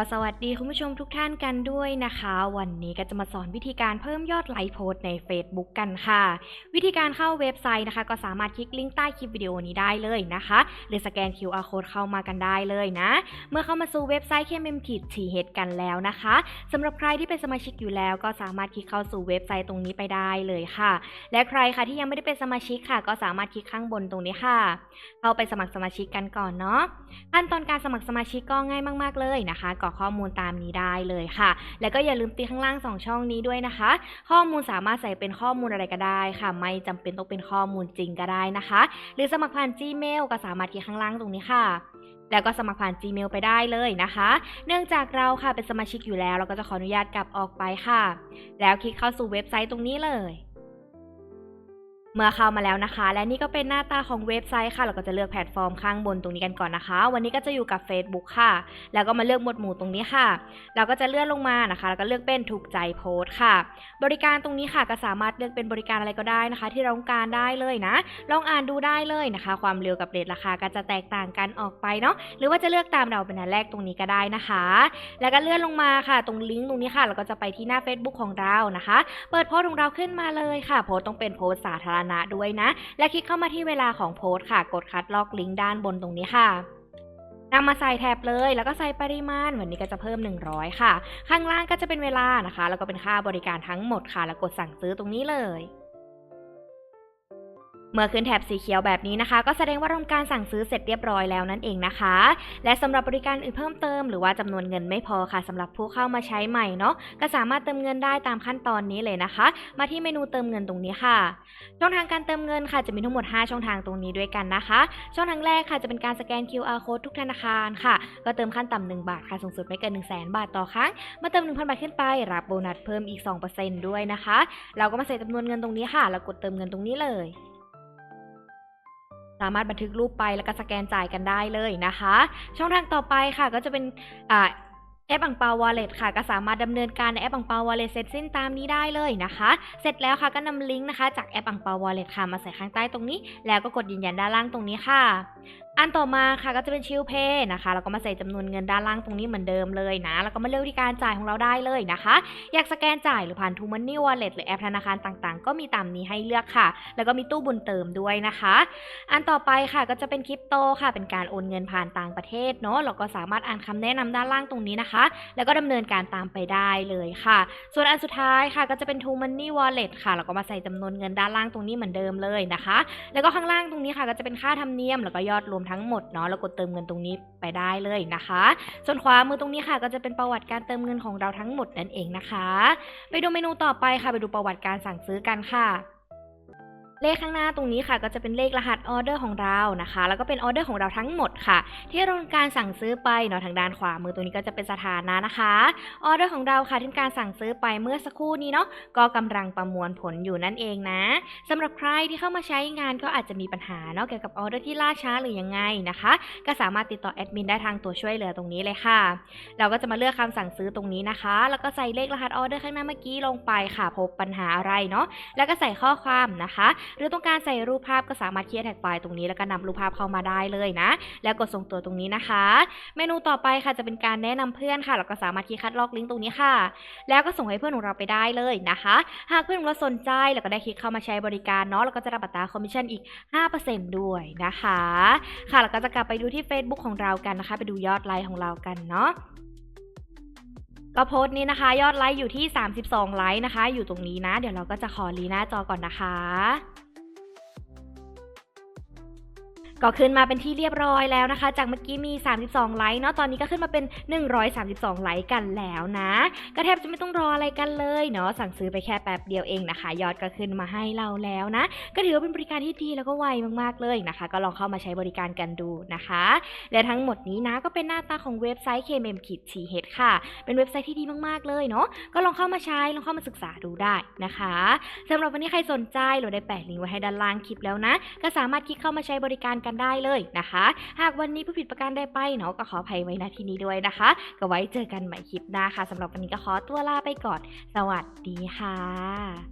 ก็สวัสดีคุณผู้ชมทุกท่านกันด้วยนะคะ วันนี้ก็จะมาสอนวิธีการเพิ่มยอดไลค์โพสใน Facebook กันค่ะ วิธีการเข้าเว็บไซต์นะคะ ก็สามารถคลิกลิงก์ใต้คลิปวิดีโอนี้ได้เลยนะคะ หรือสแกน QR code เข้ามากันได้เลยนะ เมื่อเข้ามาสู่เว็บไซต์ KMM ขีดทีเฮดกันแล้วนะคะสำหรับใครที่เป็นสมาชิกอยู่แล้ว ก็สามารถคลิกเข้าสู่เว็บไซต์ตรงนี้ไปได้เลยค่ะ และใครค่ะที่ยังไม่ได้เป็นสมาชิกค่ะ ก็สามารถคลิกข้างบนตรงนี้ค่ะ เข้าไปสมัครสมาชิกกันก่อนเนาะขั้นตอนการสมัครสมาชิกก็ง่ายมาก ๆเลยนะคะกรอกข้อมูลตามนี้ได้เลยค่ะ แล้วก็อย่าลืมตีข้างล่าง 2 ช่องนี้ด้วยนะคะ ข้อมูลสามารถใส่เป็นข้อมูลอะไรก็ได้ค่ะ ไม่จำเป็นต้องเป็นข้อมูลจริงก็ได้นะคะ หรือสมัครผ่าน Gmail ก็สามารถคลิกข้างล่างตรงนี้ค่ะแล้วก็สมัครผ่าน Gmail ไปได้เลยนะคะ เนื่องจากเราค่ะเป็นสมาชิกอยู่แล้ว เราก็จะขออนุญาตกลับออกไปค่ะ แล้วคลิกเข้าสู่เว็บไซต์ตรงนี้เลย เมื่อเข้ามาแล้วนะคะ และนี่ก็เป็นหน้าตาของเว็บไซต์ค่ะ เราก็จะเลือกแพลตฟอร์มข้างบนตรงนี้กันก่อนนะคะ วันนี้ก็จะอยู่กับ Facebook ค่ะ แล้วก็มาเลือกหมวดหมู่ตรงนี้ค่ะ เราก็จะเลื่อนลงมานะคะ แล้วก็เลือกเป็นถูกใจโพสต์ค่ะ บริการตรงนี้ค่ะก็สามารถเลือกเป็นบริการอะไรก็ได้นะคะ ที่เราต้องการได้เลยนะ ลองอ่านดูได้เลยนะคะ ความเร็วกับเรทราคาก็จะแตกต่างกันออกไปเนาะ หรือว่าจะเลือกตามเราเป็นอันแรกตรงนี้ก็ได้นะคะ แล้วก็เลื่อนลงมาค่ะ ตรงลิงก์ตรงนี้ค่ะ เราก็จะไปที่หน้า Facebook ของเรานะคะ เปิดโพสต์ของเราขึ้นมาเลยค่ะ โพสต์ต้องเป็นโพสต์สาธารณะด้วยนะ และคลิกเข้ามาที่เวลาของโพสต์ค่ะ กดคัดลอกลิงก์ด้านบนตรงนี้ค่ะนำมาใส่แท็บเลย แล้วก็ใส่ปริมาณวันนี้ก็จะเพิ่ม 100 ค่ะ ข้างล่างก็จะเป็นเวลานะคะ แล้วก็เป็นค่าบริการทั้งหมดค่ะ แล้วกดสั่งซื้อตรงนี้เลย มื่อขึ้นแถบสีเขียวแบบนี้นะคะ ก็แสดงว่าทำการสั่งซื้อเสร็จเรียบร้อยแล้วนั่นเองนะคะ และสำหรับบริการอื่นเพิ่มเติมหรือว่าจำนวนเงินไม่พอค่ะสำหรับผู้เข้ามาใช้ใหม่เนาะก็สามารถเติมเงินได้ตามขั้นตอนนี้เลยนะคะ มาที่เมนูเติมเงินตรงนี้ค่ะ ช่องทางการเติมเงินค่ะจะมีทั้งหมด 5 ช่องทางตรงนี้ด้วยกันนะคะ ช่องทางแรกค่ะจะเป็นการสแกน QR code ทุกธนาคารค่ะ ก็เติมขั้นต่ำ1บาทค่ะสูงสุดไม่เกิน 1 0 0 0 0แบาทต่อครั้งมาเติม 1,000 บาทขึ้นไป รับโบนัสเพิ่มอีก 2%ด้วยนะคะ เราก็มาใส่จำนวนเงินตรงนี้ค่ะ แล้วกดเติมเงินตรงนี้เลย สามารถบันทึกรูปไปแล้วก็สแกนจ่ายกันได้เลยนะคะ ช่องทางต่อไปค่ะก็จะเป็นอ่าแอปอังเปาวอลเล็ตค่ะ ก็สามารถดำเนินการในแอปอังเปาวอลเล็ตเสร็จสิ้นตามนี้ได้เลยนะคะ เสร็จแล้วค่ะก็นำลิงก์นะคะ จากแอปอังเปาวอลเล็ตค่ะมาใส่ข้างใต้ตรงนี้ แล้วก็กดยืนยันด้านล่างตรงนี้ค่ะ อันต่อมาค่ะก็จะเป็นชิลเพย์นะคะแล้วก็มาใส่จำนวนเงินด้านล่างตรงนี้เหมือนเดิมเลยนะ แล้วก็มาเลือกวิธีการจ่ายของเราได้เลยนะคะ อยากสแกนจ่ายหรือผ่านทูมันนี่วอลเล็ตหรือแอปธนาคารต่างๆ ก็มีตามนี้ให้เลือกค่ะ แล้วก็มีตู้บุญเติมด้วยนะคะ อันต่อไปค่ะก็จะเป็นคริปโตค่ะ เป็นการโอนเงินผ่านต่างประเทศเนาะเราก็สามารถอ่านคำแนะนำด้านล่างตรงนี้นะคะ แล้วก็ดำเนินการตามไปได้เลยค่ะ ส่วนอันสุดท้ายค่ะก็จะเป็น True Money Wallet ค่ะแล้วก็มาใส่จำนวนเงินด้านล่างตรงนี้เหมือนเดิมเลยนะคะ แล้วก็ข้างล่างตรงนี้ค่ะก็จะเป็นค่าธรรมเนียมแล้วก็ยอดรวมทั้งหมดเนาะแล้วกดเติมเงินตรงนี้ไปได้เลยนะคะ ส่วนขวามือตรงนี้ค่ะ ก็จะเป็นประวัติการเติมเงินของเราทั้งหมดนั่นเองนะคะ ไปดูเมนูต่อไปค่ะ ไปดูประวัติการสั่งซื้อกันค่ะ เลขข้างหน้าตรงนี้ค่ะ ก็จะเป็นเลขรหัสออเดอร์ของเรานะคะ แล้วก็เป็นออเดอร์ของเราทั้งหมดค่ะ ที่เราการสั่งซื้อไปเนาะทางด้านขวามือตรงนี้ก็จะเป็นสถานะนะคะออเดอร์ของเราค่ะที่การสั่งซื้อไปเมื่อสักครู่นี้เนาะก็กำลังประมวลผลอยู่นั่นเองนะสำหรับใครที่เข้ามาใช้งานก็อาจจะมีปัญหาเนาะเกี่ยวกับออเดอร์ที่ล่าช้าหรือยังไงนะคะ ก็สามารถติดต่อแอดมินได้ทางตัวช่วยเหลือตรงนี้เลยค่ะ เราก็จะมาเลือกคำสั่งซื้อตรงนี้นะคะ แล้วก็ใส่เลขรหัสออเดอร์ข้างหน้าเมื่อกี้ลงไปค่ะพบปัญหาอะไรเนาะแล้วก็ใส่ข้อความนะคะหรือต้องการใส่รูปภาพก็สามารถเคลียร์แท็กไฟล์ตรงนี้แล้วก็นำรูปภาพเข้ามาได้เลยนะ แล้วกดส่งตัวตรงนี้นะคะ เมนูต่อไปค่ะจะเป็นการแนะนำเพื่อนค่ะเราก็สามารถคลิกคัดลอกลิงก์ตรงนี้ค่ะ แล้วก็ส่งให้เพื่อนของเราไปได้เลยนะคะ หากเพื่อนของเราสนใจแล้วก็ได้คลิกเข้ามาใช้บริการเนาะแล้วก็จะรับอัตราคอมมิชชั่นอีก 5%ด้วยนะคะ ค่ะแล้วก็จะกลับไปดูที่ Facebook ของเรากันนะคะ ไปดูยอดไลค์ของเรากันเนาะ ก็โพสต์นี้นะคะ ยอดไลค์อยู่ที่ 32 ไลค์นะคะ อยู่ตรงนี้นะ เดี๋ยวเราก็จะขอรีหน้าจอก่อนนะคะ ก็ขึ้นมาเป็นที่เรียบร้อยแล้วนะคะ จากเมื่อกี้มี 32 ไลค์เนาะ ตอนนี้ก็ขึ้นมาเป็น 132 ไลค์กันแล้วนะ ก็แทบจะไม่ต้องรออะไรกันเลยเนาะ สั่งซื้อไปแค่แป๊บเดียวเองนะคะ ยอดก็ขึ้นมาให้เราแล้วนะ ก็ถือว่าเป็นบริการที่ดีแล้วก็ไวมากๆเลยนะคะ ก็ลองเข้ามาใช้บริการกันดูนะคะ และทั้งหมดนี้นะก็เป็นหน้าตาของเว็บไซต์ KMM ขีด h ค่ะ เป็นเว็บไซต์ที่ดีมากๆเลยเนาะ ก็ลองเข้ามาใช้ ลองเข้ามาศึกษาดูได้นะคะสำหรับวันนี้ใครสนใจเราได้แปะลิงก์ไว้ให้ด้านล่างคลิปแล้วนะ ก็สามารถคลิกเข้ามาใช้บริการกันได้เลยนะคะ หากวันนี้ผู้ผิดประการได้ไปเนาะก็ขออภัยไว้ณที่นี้ด้วยนะคะ ก็ไว้เจอกันใหม่คลิปหน้าค่ะสำหรับวันนี้ก็ขอตัวลาไปก่อน สวัสดีค่ะ